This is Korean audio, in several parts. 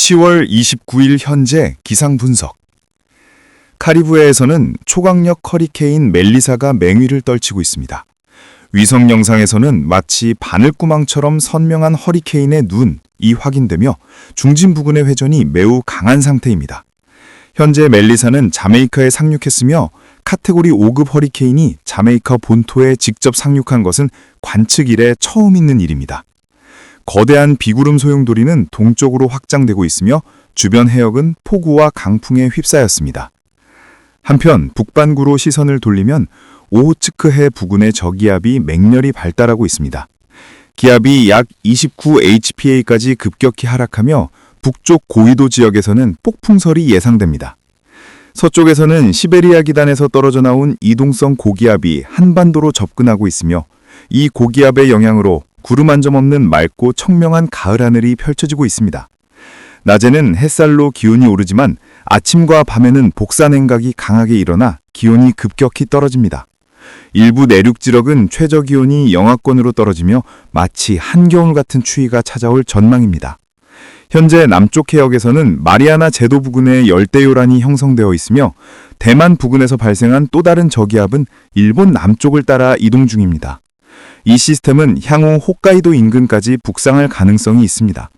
10월 29일 현재 기상 분석. 카리브해에서는 초강력 허리케인 멜리사가 맹위를 떨치고 있습니다. 위성 영상에서는 마치 바늘구멍처럼 선명한 허리케인의 눈이 확인되며 중심 부근의 회전이 매우 강한 상태입니다. 현재 멜리사는 자메이카에 상륙했으며 카테고리 5급 허리케인이 자메이카 본토에 직접 상륙한 것은 관측 이래 처음 있는 일입니다. 거대한 비구름 소용돌이는 동쪽으로 확장되고 있으며 주변 해역은 폭우와 강풍에 휩싸였습니다. 한편 북반구로 시선을 돌리면 오호츠크해 부근의 저기압이 맹렬히 발달하고 있습니다. 기압이 약 29 hpa까지 급격히 하락하며 북쪽 고위도 지역에서는 폭풍설이 예상됩니다. 서쪽에서는 시베리아 기단에서 떨어져 나온 이동성 고기압이 한반도로 접근하고 있으며 이 고기압의 영향으로 구름 한 점 없는 맑고 청명한 가을 하늘이 펼쳐지고 있습니다. 낮에는 햇살로 기온이 오르지만 아침과 밤에는 복사냉각이 강하게 일어나 기온이 급격히 떨어집니다. 일부 내륙 지역은 최저 기온이 영하권으로 떨어지며 마치 한겨울 같은 추위가 찾아올 전망입니다. 현재 남쪽 해역에서는 마리아나 제도 부근에 열대요란이 형성되어 있으며 대만 부근에서 발생한 또 다른 저기압은 일본 남쪽을 따라 이동 중입니다. 이 시스템은 향후 홋카이도 인근까지 북상할 가능성이 있습니다.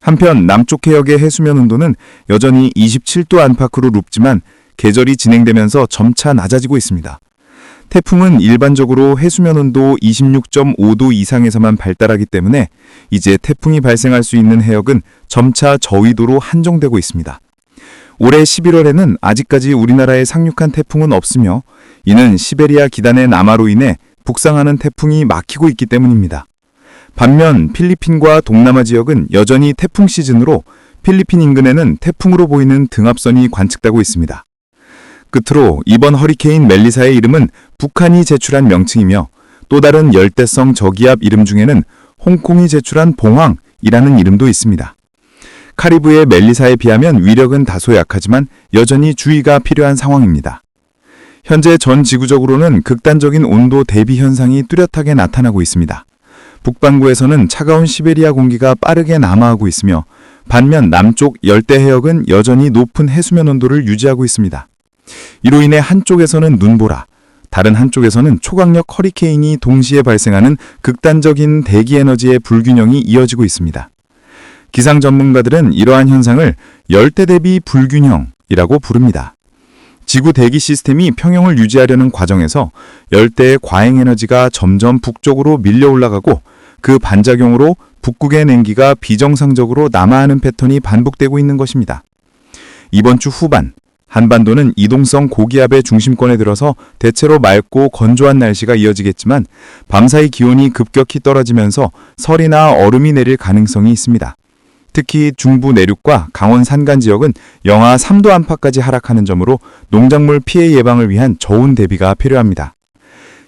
한편 남쪽 해역의 해수면 온도는 여전히 27도 안팎으로 높지만 계절이 진행되면서 점차 낮아지고 있습니다. 태풍은 일반적으로 해수면 온도 26.5도 이상에서만 발달하기 때문에 이제 태풍이 발생할 수 있는 해역은 점차 저위도로 한정되고 있습니다. 올해 11월에는 아직까지 우리나라에 상륙한 태풍은 없으며 이는 시베리아 기단의 남하로 인해 북상하는 태풍이 막히고 있기 때문입니다. 반면 필리핀과 동남아 지역은 여전히 태풍 시즌으로 필리핀 인근에는 태풍으로 보이는 등압선이 관측되고 있습니다. 끝으로 이번 허리케인 멜리사의 이름은 북한이 제출한 명칭이며 또 다른 열대성 저기압 이름 중에는 홍콩이 제출한 봉황이라는 이름도 있습니다. 카리브의 멜리사에 비하면 위력은 다소 약하지만 여전히 주의가 필요한 상황입니다. 현재 전 지구적으로는 극단적인 온도 대비 현상이 뚜렷하게 나타나고 있습니다. 북반구에서는 차가운 시베리아 공기가 빠르게 남하하고 있으며 반면 남쪽 열대 해역은 여전히 높은 해수면 온도를 유지하고 있습니다. 이로 인해 한쪽에서는 눈보라, 다른 한쪽에서는 초강력 허리케인이 동시에 발생하는 극단적인 대기 에너지의 불균형이 이어지고 있습니다. 기상 전문가들은 이러한 현상을 열대 대비 불균형이라고 부릅니다. 지구 대기 시스템이 평형을 유지하려는 과정에서 열대의 과행 에너지가 점점 북쪽으로 밀려 올라가고 그 반작용으로 북극의 냉기가 비정상적으로 남하하는 패턴이 반복되고 있는 것입니다. 이번 주 후반 한반도는 이동성 고기압의 중심권에 들어서 대체로 맑고 건조한 날씨가 이어지겠지만 밤사이 기온이 급격히 떨어지면서 설이나 얼음이 내릴 가능성이 있습니다. 특히 중부 내륙과 강원 산간 지역은 영하 3도 안팎까지 하락하는 점으로 농작물 피해 예방을 위한 저온 대비가 필요합니다.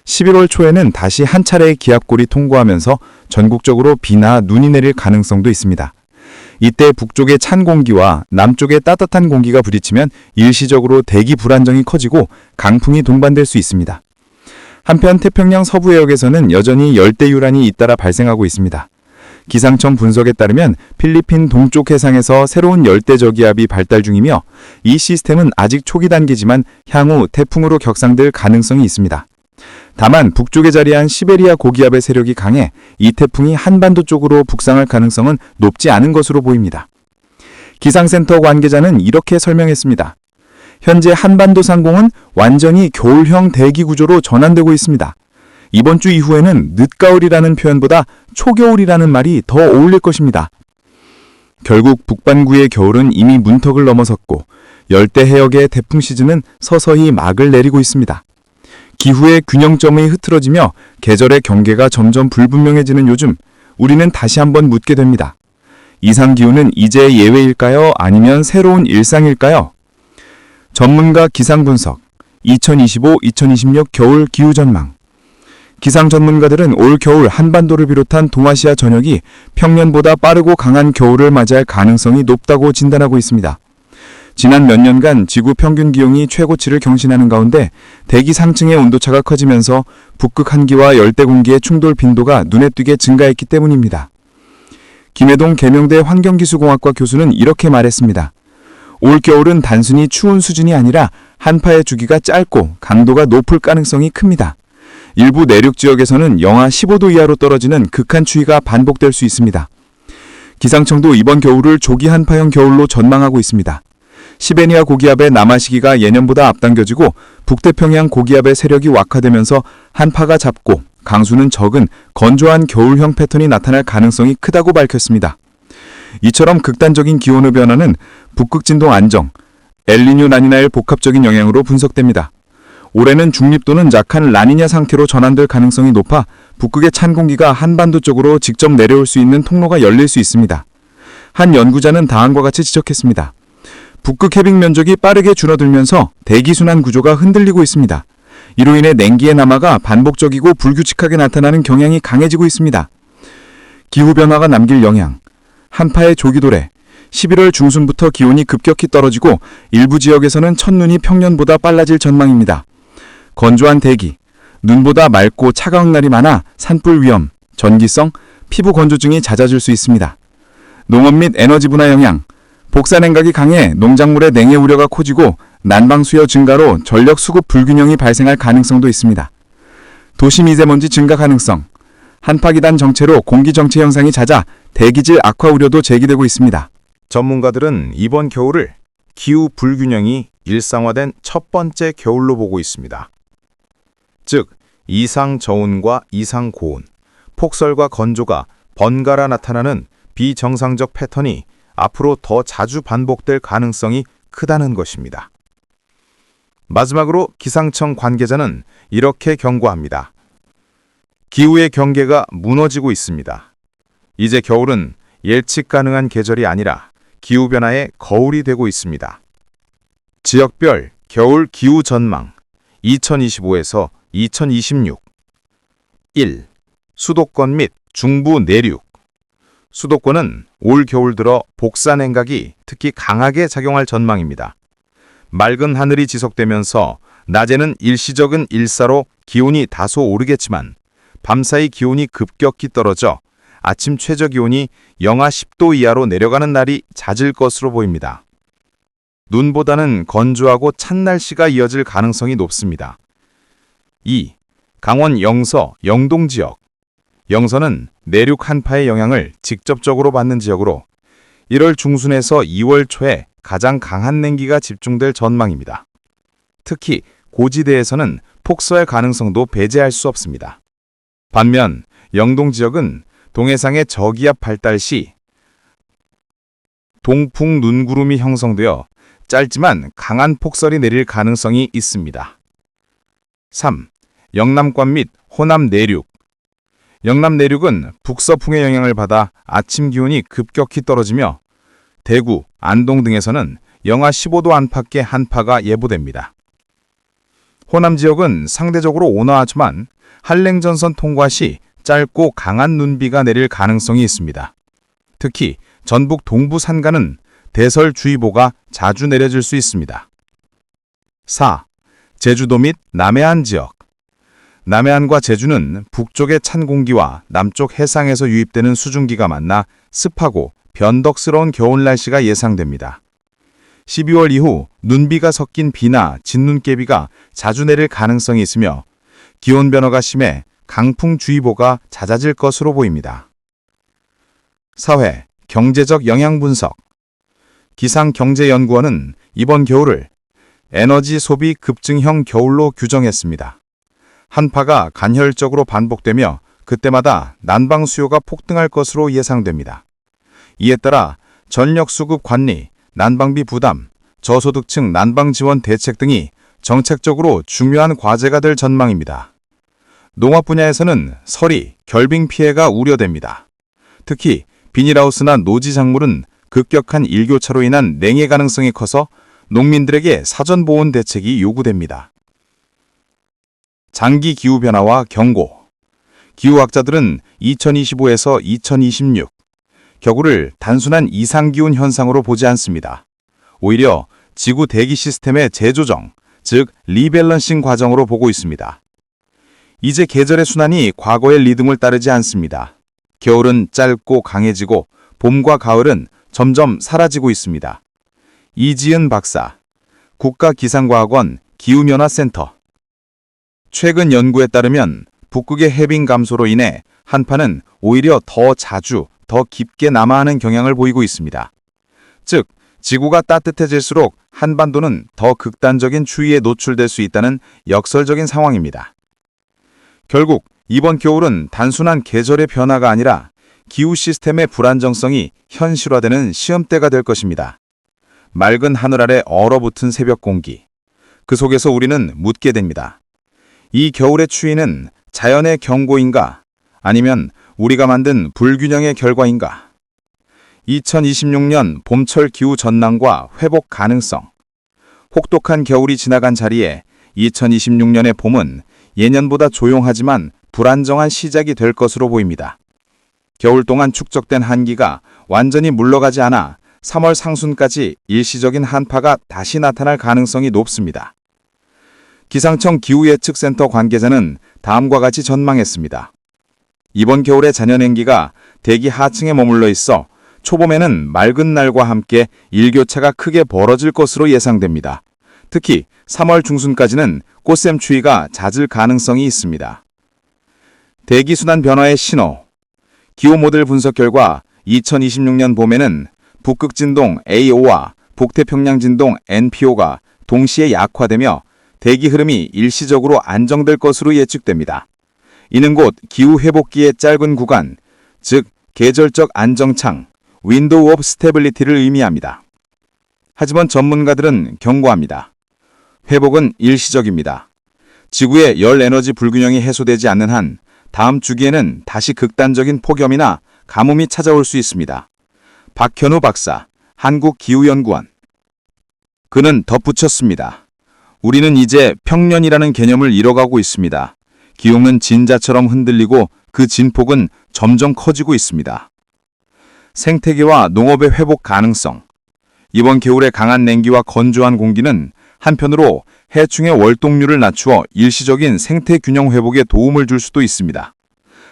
11월 초에는 다시 한 차례의 기압골이 통과하면서 전국적으로 비나 눈이 내릴 가능성도 있습니다. 이때 북쪽의 찬 공기와 남쪽의 따뜻한 공기가 부딪히면 일시적으로 대기 불안정이 커지고 강풍이 동반될 수 있습니다. 한편 태평양 서부 해역에서는 여전히 열대 유란이 잇따라 발생하고 있습니다. 기상청 분석에 따르면 필리핀 동쪽 해상에서 새로운 열대 저기압이 발달 중이며 이 시스템은 아직 초기 단계지만 향후 태풍으로 격상될 가능성이 있습니다. 다만 북쪽에 자리한 시베리아 고기압의 세력이 강해 이 태풍이 한반도 쪽으로 북상할 가능성은 높지 않은 것으로 보입니다. 기상센터 관계자는 이렇게 설명했습니다. 현재 한반도 상공은 완전히 겨울형 대기 구조로 전환되고 있습니다. 이번 주 이후에는 늦가을이라는 표현보다 초겨울이라는 말이 더 어울릴 것입니다. 결국 북반구의 겨울은 이미 문턱을 넘어섰고 열대 해역의 태풍 시즌은 서서히 막을 내리고 있습니다. 기후의 균형점이 흐트러지며 계절의 경계가 점점 불분명해지는 요즘 우리는 다시 한번 묻게 됩니다. 이상 기후는 이제 예외일까요? 아니면 새로운 일상일까요? 전문가 기상 분석 2025-2026 겨울 기후 전망 기상 전문가들은 올 겨울 한반도를 비롯한 동아시아 전역이 평년보다 빠르고 강한 겨울을 맞이할 가능성이 높다고 진단하고 있습니다. 지난 몇 년간 지구 평균 기온이 최고치를 경신하는 가운데 대기 상층의 온도차가 커지면서 북극 한기와 열대 공기의 충돌 빈도가 눈에 띄게 증가했기 때문입니다. 김해동 계명대 환경기술공학과 교수는 이렇게 말했습니다. 올겨울은 단순히 추운 수준이 아니라 한파의 주기가 짧고 강도가 높을 가능성이 큽니다. 일부 내륙 지역에서는 영하 15도 이하로 떨어지는 극한 추위가 반복될 수 있습니다. 기상청도 이번 겨울을 조기 한파형 겨울로 전망하고 있습니다. 시베니아 고기압의 남하 시기가 예년보다 앞당겨지고 북태평양 고기압의 세력이 약화되면서 한파가 잦고 강수는 적은 건조한 겨울형 패턴이 나타날 가능성이 크다고 밝혔습니다. 이처럼 극단적인 기온의 변화는 북극 진동 안정, 엘니뇨 라니나의 복합적인 영향으로 분석됩니다. 올해는 중립도는 약한 라니냐 상태로 전환될 가능성이 높아 북극의 찬 공기가 한반도 쪽으로 직접 내려올 수 있는 통로가 열릴 수 있습니다. 한 연구자는 다음과 같이 지적했습니다. 북극 해빙 면적이 빠르게 줄어들면서 대기 순환 구조가 흔들리고 있습니다. 이로 인해 냉기의 남하가 반복적이고 불규칙하게 나타나는 경향이 강해지고 있습니다. 기후 변화가 남길 영향, 한파의 조기 도래, 11월 중순부터 기온이 급격히 떨어지고 일부 지역에서는 첫눈이 평년보다 빨라질 전망입니다. 건조한 대기, 눈보다 맑고 차가운 날이 많아 산불 위험, 전기성, 피부 건조증이 잦아질 수 있습니다. 농업 및 에너지 분화 영향, 복사 냉각이 강해 농작물의 냉해 우려가 커지고 난방 수요 증가로 전력 수급 불균형이 발생할 가능성도 있습니다. 도시 미세먼지 증가 가능성, 한파기단 정체로 공기 정체 현상이 잦아 대기질 악화 우려도 제기되고 있습니다. 전문가들은 이번 겨울을 기후 불균형이 일상화된 첫 번째 겨울로 보고 있습니다. 즉, 이상 저온과 이상 고온, 폭설과 건조가 번갈아 나타나는 비정상적 패턴이 앞으로 더 자주 반복될 가능성이 크다는 것입니다. 마지막으로 기상청 관계자는 이렇게 경고합니다. 기후의 경계가 무너지고 있습니다. 이제 겨울은 예측 가능한 계절이 아니라 기후변화의 거울이 되고 있습니다. 지역별 겨울 기후 전망 2025에서 2026 1. 수도권 및 중부 내륙 수도권은 올 겨울 들어 복사 냉각이 특히 강하게 작용할 전망입니다. 맑은 하늘이 지속되면서 낮에는 일시적인 일사로 기온이 다소 오르겠지만 밤사이 기온이 급격히 떨어져 아침 최저 기온이 영하 10도 이하로 내려가는 날이 잦을 것으로 보입니다. 눈보다는 건조하고 찬 날씨가 이어질 가능성이 높습니다. 2. 강원 영서, 영동 지역 영서는 내륙 한파의 영향을 직접적으로 받는 지역으로 1월 중순에서 2월 초에 가장 강한 냉기가 집중될 전망입니다. 특히 고지대에서는 폭설 가능성도 배제할 수 없습니다. 반면 영동 지역은 동해상의 저기압 발달 시 동풍 눈구름이 형성되어 짧지만 강한 폭설이 내릴 가능성이 있습니다. 3. 영남권 및 호남 내륙 영남 내륙은 북서풍의 영향을 받아 아침 기온이 급격히 떨어지며 대구, 안동 등에서는 영하 15도 안팎의 한파가 예보됩니다. 호남 지역은 상대적으로 온화하지만 한랭전선 통과 시 짧고 강한 눈비가 내릴 가능성이 있습니다. 특히 전북 동부 산간은 대설주의보가 자주 내려질 수 있습니다. 4. 제주도 및 남해안 지역 남해안과 제주는 북쪽의 찬 공기와 남쪽 해상에서 유입되는 수증기가 만나 습하고 변덕스러운 겨울 날씨가 예상됩니다. 12월 이후 눈비가 섞인 비나 진눈깨비가 자주 내릴 가능성이 있으며 기온 변화가 심해 강풍주의보가 잦아질 것으로 보입니다. 사회, 경제적 영향 분석 기상경제연구원은 이번 겨울을 에너지 소비 급증형 겨울로 규정했습니다. 한파가 간헐적으로 반복되며 그때마다 난방 수요가 폭등할 것으로 예상됩니다. 이에 따라 전력 수급 관리, 난방비 부담, 저소득층 난방 지원 대책 등이 정책적으로 중요한 과제가 될 전망입니다. 농업 분야에서는 서리, 결빙 피해가 우려됩니다. 특히 비닐하우스나 노지 작물은 급격한 일교차로 인한 냉해 가능성이 커서 농민들에게 사전 보온 대책이 요구됩니다. 장기 기후 변화와 경고. 기후학자들은 2025에서 2026 겨울을 단순한 이상 기온 현상으로 보지 않습니다. 오히려 지구 대기 시스템의 재조정, 즉 리밸런싱 과정으로 보고 있습니다. 이제 계절의 순환이 과거의 리듬을 따르지 않습니다. 겨울은 짧고 강해지고 봄과 가을은 점점 사라지고 있습니다. 이지은 박사, 국가기상과학원 기후면화센터. 최근 연구에 따르면 북극의 해빙 감소로 인해 한파는 오히려 더 자주, 더 깊게 남하하는 경향을 보이고 있습니다. 즉, 지구가 따뜻해질수록 한반도는 더 극단적인 추위에 노출될 수 있다는 역설적인 상황입니다. 결국 이번 겨울은 단순한 계절의 변화가 아니라 기후 시스템의 불안정성이 현실화되는 시험대가 될 것입니다. 맑은 하늘 아래 얼어붙은 새벽 공기. 그 속에서 우리는 묻게 됩니다. 이 겨울의 추위는 자연의 경고인가? 아니면 우리가 만든 불균형의 결과인가? 2026년 봄철 기후 전망과 회복 가능성. 혹독한 겨울이 지나간 자리에 2026년의 봄은 예년보다 조용하지만 불안정한 시작이 될 것으로 보입니다. 겨울 동안 축적된 한기가 완전히 물러가지 않아 3월 상순까지 일시적인 한파가 다시 나타날 가능성이 높습니다. 기상청 기후예측센터 관계자는 다음과 같이 전망했습니다. 이번 겨울의 잔연행기가 대기 하층에 머물러 있어 초봄에는 맑은 날과 함께 일교차가 크게 벌어질 것으로 예상됩니다. 특히 3월 중순까지는 꽃샘 추위가 잦을 가능성이 있습니다. 대기순환 변화의 신호 기후 모델 분석 결과 2026년 봄에는 북극 진동 AO와 북태평양 진동 NPO가 동시에 약화되며 대기 흐름이 일시적으로 안정될 것으로 예측됩니다. 이는 곧 기후 회복기의 짧은 구간, 즉 계절적 안정창, 윈도우 오브 스테빌리티를 의미합니다. 하지만 전문가들은 경고합니다. 회복은 일시적입니다. 지구의 열 에너지 불균형이 해소되지 않는 한 다음 주기에는 다시 극단적인 폭염이나 가뭄이 찾아올 수 있습니다. 박현우 박사, 한국기후연구원. 그는 덧붙였습니다. 우리는 이제 평년이라는 개념을 잃어가고 있습니다. 기온은 진자처럼 흔들리고 그 진폭은 점점 커지고 있습니다. 생태계와 농업의 회복 가능성. 이번 겨울의 강한 냉기와 건조한 공기는 한편으로 해충의 월동률을 낮추어 일시적인 생태 균형 회복에 도움을 줄 수도 있습니다.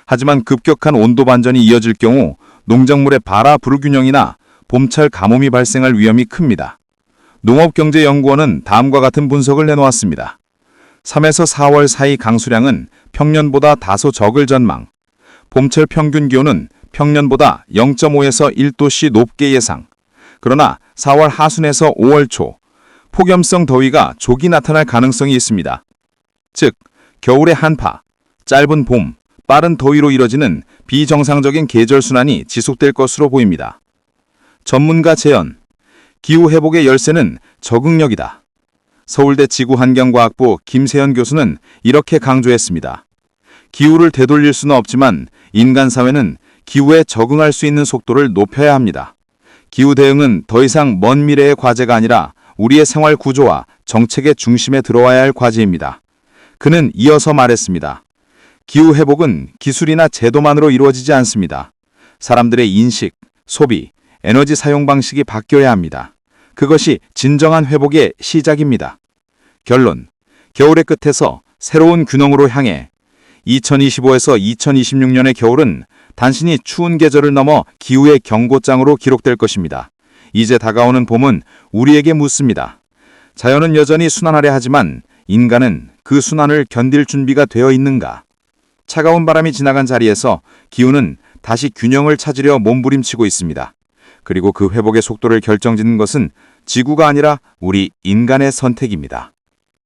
하지만 급격한 온도 반전이 이어질 경우 농작물의 발화 불균형이나 봄철 가뭄이 발생할 위험이 큽니다. 농업경제연구원은 다음과 같은 분석을 내놓았습니다. 3에서 4월 사이 강수량은 평년보다 다소 적을 전망. 봄철 평균 기온은 평년보다 0.5에서 1도씨 높게 예상. 그러나 4월 하순에서 5월 초 폭염성 더위가 조기 나타날 가능성이 있습니다. 즉, 겨울의 한파, 짧은 봄, 빠른 더위로 이뤄지는 비정상적인 계절 순환이 지속될 것으로 보입니다. 전문가 재연, 기후 회복의 열쇠는 적응력이다. 서울대 지구환경과학부 김세현 교수는 이렇게 강조했습니다. 기후를 되돌릴 수는 없지만 인간 사회는 기후에 적응할 수 있는 속도를 높여야 합니다. 기후 대응은 더 이상 먼 미래의 과제가 아니라 우리의 생활 구조와 정책의 중심에 들어와야 할 과제입니다. 그는 이어서 말했습니다. 기후 회복은 기술이나 제도만으로 이루어지지 않습니다. 사람들의 인식, 소비, 에너지 사용 방식이 바뀌어야 합니다. 그것이 진정한 회복의 시작입니다. 결론. 겨울의 끝에서 새로운 균형으로 향해 2025에서 2026년의 겨울은 단순히 추운 계절을 넘어 기후의 경고장으로 기록될 것입니다. 이제 다가오는 봄은 우리에게 묻습니다. 자연은 여전히 순환하려 하지만 인간은 그 순환을 견딜 준비가 되어 있는가? 차가운 바람이 지나간 자리에서 기후는 다시 균형을 찾으려 몸부림치고 있습니다. 그리고 그 회복의 속도를 결정짓는 것은 지구가 아니라 우리 인간의 선택입니다.